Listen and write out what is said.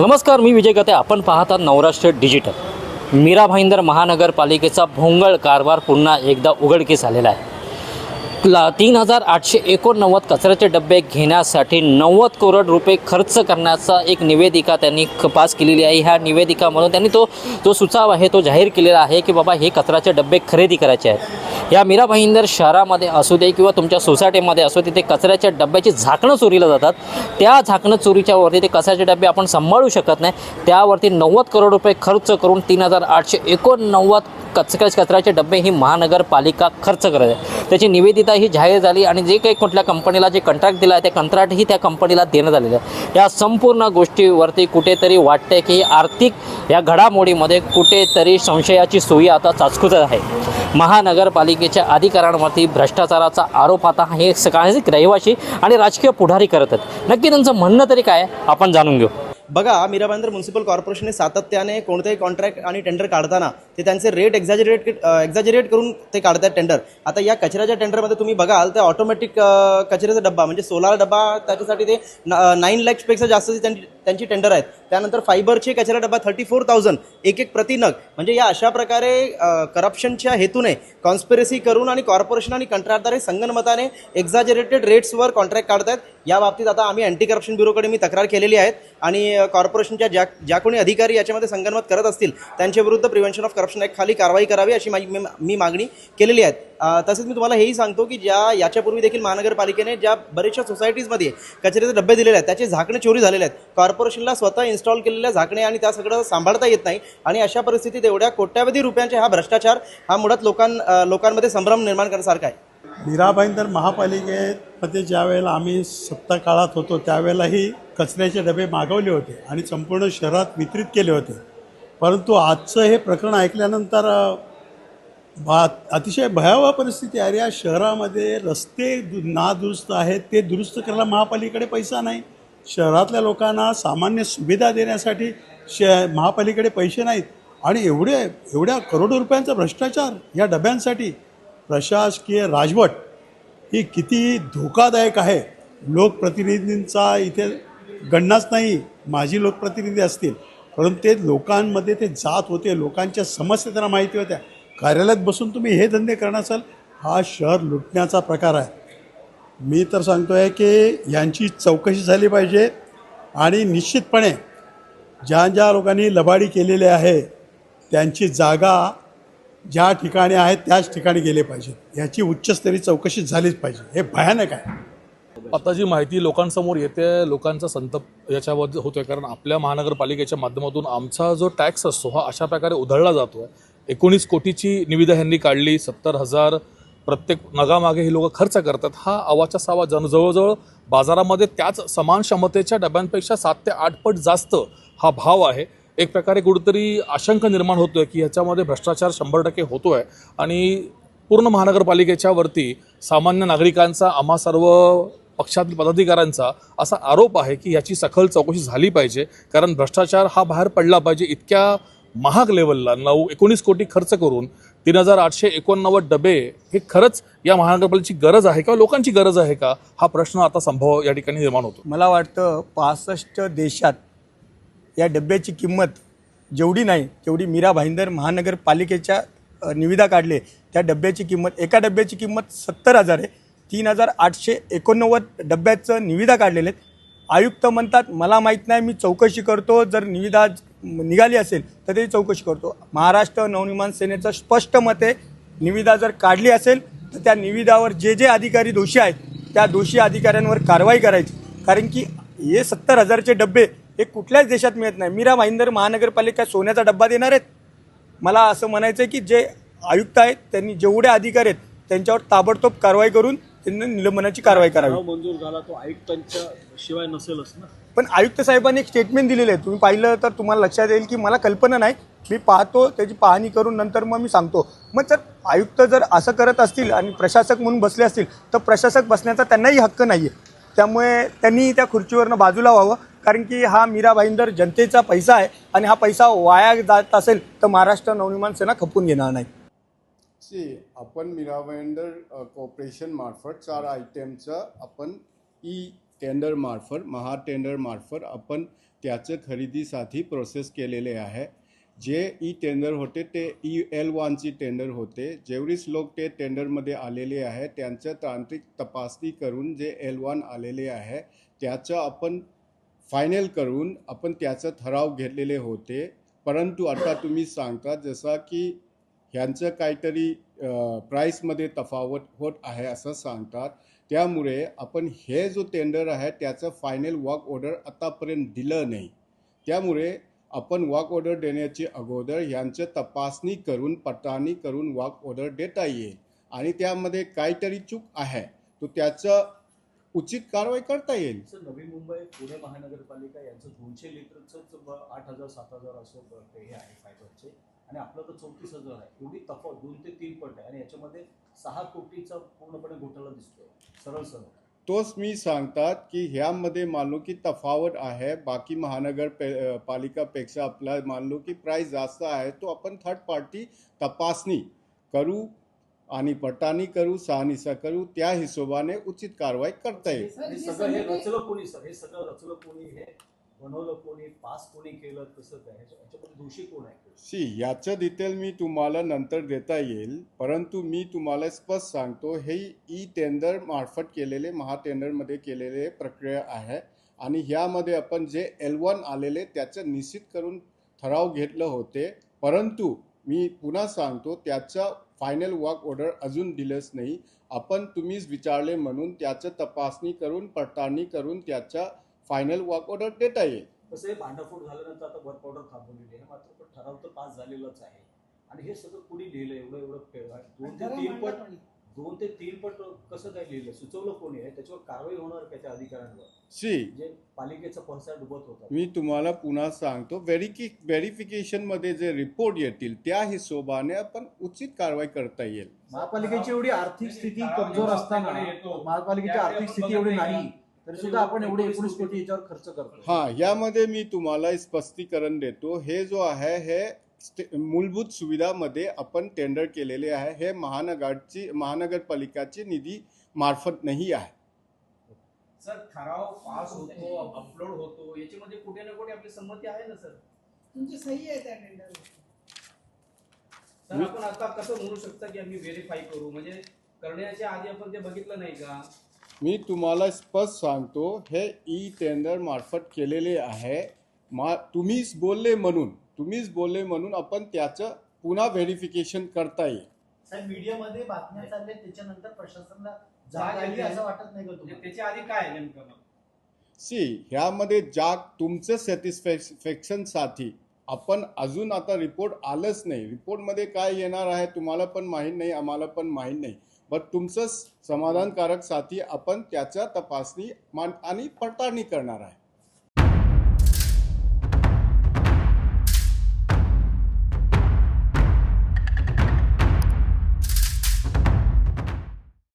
नमस्कार मी विजय गते. आपण पाहतात नवराष्ट्र डिजिटल. मीरा भाईंदर महानगरपालिकेचा भोंगळ कारभार पुन्हा एकदा उघडकीस आलेला आहे. ला तीन हजार आठशे एकोणनव्वद कचऱ्याचे डबे घेण्यासाठी नव्वद करोड रुपये खर्च करण्याचा एक निवेदिका त्यांनी पास केलेली आहे. ह्या निवेदिकामधून त्यांनी तो जो सुचाव आहे तो जाहीर केलेला आहे की बाबा हे कचऱ्याचे डबे खरेदी करायचे आहेत. या मीरा भाईंदर शहरामध्ये असू दे किंवा तुमच्या सोसायटीमध्ये असू दे ते कचऱ्याच्या डब्याची झाकणं चोरीला जातात. त्या झाकणं चोरीच्या वरती ते कचऱ्याचे डबे आपण सांभाळू शकत नाही. त्यावरती नव्वद करोड रुपये खर्च करून तीन हजार आठशे एकोणनव्वद कचरा कचऱ्याचे डबे ही महानगरपालिका खर्च करत आहे. त्याची निवेदिता ही जाहीर झाली आणि जे काही कुठल्या कंपनीला जे कंत्राट दिला आहे ते कंत्राटही त्या कंपनीला देण्यात आलेलं आहे. या संपूर्ण गोष्टीवरती कुठेतरी वाटते की आर्थिक या घडामोडीमध्ये कुठेतरी संशयाची सोयी आता चाचकुत आहे. महानगरपालिकेच्या अधिकाऱ्यांवरती भ्रष्टाचाराचा आरोप आता हे सकाळी रहिवाशी आणि राजकीय पुढारी करत आहेत. नक्की त्यांचं म्हणणं तरी काय आपण जाणून घेऊ. बघा मीरा भाईंदर म्युन्सिपल कॉर्पोरेशनने सातत्याने कोणतेही कॉन्ट्रॅक्ट आणि टेंडर काढताना ते त्यांचे रेट एक्झॅजरेट एक्झॅजरेट करून ते काढतात टेंडर आता या कचऱ्याच्या टेंडरमध्ये तुम्ही बघाल तर ऑटोमॅटिक कचऱ्याचा डब्बा म्हणजे सोलार डब्बा त्याच्यासाठी ते नाईन लॅक्सपेक्षा जास्त त्यांची त्यांची टेंडर आहेत. त्यानंतर फायबरचे कचरा डबा थर्टी फोर थाउजंड एक एक प्रतिनग. म्हणजे या अशा प्रकारे करप्शनच्या हेतूने कॉन्स्पिरसी करून आणि कॉर्पोरेशन आणि कंत्राटदार हे संगनमताने एक्झॅजरेटेड रेट्सवर कॉन्ट्रॅक्ट काढतायत. या बाबतीत आता आम्ही अँटी करप्शन ब्युरोकडे मी तक्रार केलेली आहेत. आणि कॉर्पोरेशनच्या ज्या ज्या कोणी अधिकारी याच्यामध्ये संगनमत करत असतील त्यांच्या विरुद्ध प्रिव्हेन्शन ऑफ करप्शन ॲक्ट खाली कारवाई करावी अशी माझी मी- मी मागणी केलेली आहे. तसेच मी तुम्हाला हेही सांगतो की ज्या याच्यापूर्वी देखील महानगरपालिकेने ज्या बरेचशा सोसायटीजमध्ये कचऱ्याचे डबे दिलेले आहेत त्याचे झाकणे चोरी झालेले आहेत कॉर्पोरेशनला स्वतः इन्स्टॉल केलेल्या झाकणे आणि त्या सगळं सांभाळता येत नाही आणि अशा परिस्थितीत एवढ्या कोट्यावधी रुपयांचे हा भ्रष्टाचार हा मुळात लोकां लोकांमध्ये संभ्रम निर्माण करण्यासारखा आहे. मीराबाईन तर महापालिकेमध्ये ज्या वेळेला आम्ही सत्ता काळात होतो त्यावेळेलाही कचऱ्याचे डबे मागवले होते आणि संपूर्ण शहरात वितरित केले होते. परंतु आजचं हे प्रकरण ऐकल्यानंतर भा बा अतिशय भयावह परिस्थिती आहे या शहरामध्ये रस्ते दु नादुरुस्त आहेत. ते दुरुस्त करायला महापालिकेकडे पैसा नाही. शहरातल्या लोकांना सामान्य सुविधा देण्यासाठी श महापालिकेकडे पैसे नाहीत. आणि एवढे एवढ्या करोडो रुपयांचा भ्रष्टाचार या डब्यांसाठी प्रशासकीय राजवट ही किती धोकादायक आहे. लोकप्रतिनिधींचा इथे गणनाच नाही. माजी लोकप्रतिनिधी असतील. परंतु ते लोकांमध्ये ते जात होते. लोकांच्या समस्या त्यांना माहिती होत्या. कार्यालयात बसून तुम्ही हे धंदे करणार असाल हा शहर लुटण्याचा प्रकार आहे. मी तर सांगतो आहे की यांची चौकशी झाली पाहिजे आणि निश्चितपणे ज्या ज्या लोकांनी लबाडी केलेली आहे त्यांची जागा ज्या ठिकाणी आहे त्याच ठिकाणी गेले पाहिजेत याची उच्चस्तरीय चौकशी झालीच पाहिजे. हे भयानक आहे. आता जी माहिती लोकांसमोर येते लोकांचा संतप याच्यावर होतोय कारण आपल्या महानगरपालिकेच्या माध्यमातून आमचा जो टॅक्स असतो हा अशा प्रकारे उधळला जातो आहे एकोणीस कोटीची निविदा ह्यांनी काढली सत्तर हजार प्रत्येक नगामागे हे लोक खर्च करतात. हा आवाच्या सावा जन जवळजवळ बाजारामध्ये त्याच समान क्षमतेच्या डब्यांपेक्षा सात ते आठ पट जास्त हा भाव आहे. एक प्रकारे कुठेतरी आशंका निर्माण होतोय की ह्याच्यामध्ये भ्रष्टाचार शंभर टक्के होतोय आणि पूर्ण महानगरपालिकेच्या वरती सामान्य नागरिकांचा आम्हा सर्व पक्षातील पदाधिकाऱ्यांचा असा आरोप आहे की याची सखल चौकशी झाली पाहिजे. कारण भ्रष्टाचार हा बाहेर पडला पाहिजे. इतक्या महाग लेवलला नऊ एकोणीस कोटी खर्च करून तीन हजार आठशे एकोणनव्वद डबे हे खरंच या महानगरपालिकेची गरज आहे का लोकांची गरज आहे का? हा प्रश्न आता संभव या ठिकाणी निर्माण होतो. मला वाटतं पासष्ट देशात या डब्याची किंमत जेवढी नाही तेवढी मीरा भाईंदर महानगरपालिकेच्या निविदा काढले. त्या डब्याची किंमत एका डब्याची किंमत सत्तर हजार आहे. तीन हजार आठशे एकोणनव्वद डब्याचं निविदा काढलेले आहेत. आयुक्त म्हणतात मला माहीत नाही मी चौकशी करतो. जर निविदा निघाली असेल तर ते चौकशी करतो. महाराष्ट्र नवनिर्माण सेनेचं स्पष्ट मत आहे निविदा जर काढली असेल तर त्या निविदावर जे जे अधिकारी दोषी आहेत त्या दोषी अधिकाऱ्यांवर कारवाई करायची. कारण की हे सत्तर हजारचे डब्बे हे कुठल्याच देशात मिळत नाही. मीरा भाईंदर महानगरपालिका सोन्याचा डब्बा देणार आहेत. मला असं म्हणायचं आहे की जे आयुक्त आहेत त्यांनी जेवढे अधिकारी आहेत त्यांच्यावर ताबडतोब कारवाई करून त्यांना निलंबनाची कारवाई करावी. मंजूर झाला तो आयुक्तांच्या शिवाय नसेलच ना? पण आयुक्त साहेबांनी एक स्टेटमेंट दिलेलं आहे. तुम्ही पाहिलं तर तुम्हाला लक्षात येईल की मला कल्पना नाही. मी पाहतो त्याची पाहणी करून नंतर मग मी सांगतो. मग जर आयुक्त जर असं करत असतील आणि प्रशासक म्हणून बसले असतील तर प्रशासक बसण्याचा त्यांनाही हक्क नाही आहे त्यामुळे त्यांनी त्या खुर्चीवरनं बाजूला व्हावं. कारण की हा मीरा भाईंदर जनतेचा पैसा आहे आणि हा पैसा वाया जात असेल तर महाराष्ट्र नवनिर्माण सेना खपून घेणार नाही. सी आपण मिरावेंडर कॉर्पोरेशन मार्फत चार आयटमचं आपण ई टेंडरमार्फत महा टेंडरमार्फत आपण त्याचं खरेदीसाठी प्रोसेस केलेले आहे. जे ई टेंडर होते ते ई एल वनची टेंडर होते. जेवढीच लोक ते टेंडरमध्ये आलेले आहे त्यांचं तांत्रिक तपासणी करून जे एल वन आलेले आहे त्याचं आपण फायनल करून आपण त्याचं ठराव घेतलेले होते. परंतु आता तुम्ही सांगता जसा की ह्यांचं काहीतरी प्राईसमध्ये तफावत होत आहे असं सांगतात. त्यामुळे आपण हे जो टेंडर आहे त्याचं फायनल वॉक ऑर्डर आतापर्यंत दिलं नाही. त्यामुळे आपण वॉक ऑर्डर देण्याची अगोदर यांचं तपासणी करून पडताळणी करून वॉक ऑर्डर देता येईल. आणि त्यामध्ये काहीतरी चूक आहे तो त्याचं उचित कारवाई करता येईल. नवी मुंबई पुणे महानगरपालिका यांचं दोनशे लिटरचं आठ हजार सात हजार असं ते हे आहे फायबरचे आणि आपलं तर चौतीस हजार आहे. एवढी तफावत दोन ते तीन पट आहे. आणि याच्यामध्ये सहा कोटीचा पूर्णपणे घोटाळा दिसतोय. सरळ सरळ. तोच मी सांगतात की ह्यामध्ये मानलो की तफावत आहे. बाकी महानगर पे पालिकापेक्षा आपला मानलो की प्राईस जास्त आहे. तो आपण थर्ड पार्टी तपासणी करू आणि पडताळणी करू शहानिशा करू त्या हिशोबाने उचित कारवाई करता येईल. आणि सगळं हे रचलं कोणी सर? हे सगळं रचलं कोणी? हे बनवलं कोणी पास कोणी केलं कसं काय? दोषी कोण आहे? सी याचं डिटेल मी तुम्हाला नंतर देता येईल परंतु मी तुम्हाला स्पष्ट सांगतो हे ई टेंडर मार्फत केलेले महाटेंडरमध्ये केलेले प्रक्रिया आहे. आणि ह्यामध्ये आपण जे एल वन आलेले त्याचं निश्चित करून ठराव घेतलं होते. परंतु मी पुन्हा सांगतो त्याचा फायनल वर्क ऑर्डर अजून दिलंच नाही. आपण तुम्हीच विचारले म्हणून त्याचं तपासणी करून पडताळणी करून त्याचा फायनल वर्क ऑर्डर देता येईल. कसं हे भांडाफोड झाल्यानंतर आता वर्क ऑर्डर थांबवलेली आहे मात्र पण ठराव तर पास झालेलाच आहे. आणि हे सगळं कुणी लिहिलं एवढं एवढं दोन ते तीन पट दोन ते तीन पट कसं काय लिहिलं सुचवलं कोणी आहे? त्याच्यावर कारवाई होणार का त्या अधिकाऱ्यांवर? सी जे पालिकेचा पैसा डुबत होता. मी तुम्हाला पुन्हा सांगतो व्हेरिकी व्हेरिफिकेशनमध्ये जे रिपोर्ट येतील त्या हिशोबाने आपण उचित कारवाई करता येईल. महापालिकेची एवढी आर्थिक स्थिती कमजोर असताना महापालिकेची आर्थिक स्थिती एवढी नाही तरी सुद्धा आपण एवढे एकोणीस कोटी याच्यावर खर्च करतो हा यामध्ये मी तुम्हाला स्पष्टीकरण देतो. हे जो आहे हे मूलभूत सुविधामध्ये आपण टेंडर केलेले आहे. हे महानगरची महानगरपालिकाची निधी मार्फत नाही आहे. सर ठराव पास होतो अपलोड होतो याच्यामध्ये कुठे ना कुठे आपली संमती आहे ना सर? तुमची सही आहे त्या टेंडरवर तर आपण आता कसं म्हणू शकता की आम्ही व्हेरीफाय करू? म्हणजे करण्याच्या आधी आपण ते बघितलं नाही का? मी तुम्हाला स्पष्ट सांगतो हे ई टेंडर मार्फत केलेले आहे. मा तुम्हीच बोलले म्हणून तुम्हीच बोलले म्हणून आपण त्याचं पुन्हा व्हेरिफिकेशन करता येईल. साहेब मीडियामध्ये बातम्या चालल्या त्याच्यानंतर प्रशासनाला जाग आली असं वाटत नाही का म्हणजे त्याच्या आधी काय आहे नेमकं मग? सी ह्यामध्ये जाग तुमचं सॅटिस्फॅक्शनसाठी आपण अजून आता रिपोर्ट आलंच नाही. रिपोर्टमध्ये काय येणार आहे तुम्हाला पण माहीत नाही आम्हाला पण माहीत नाही. बट तुमचं समाधानकारक साथी आपण त्याच्या तपासणी मान आणि पडताळणी करणार आहे.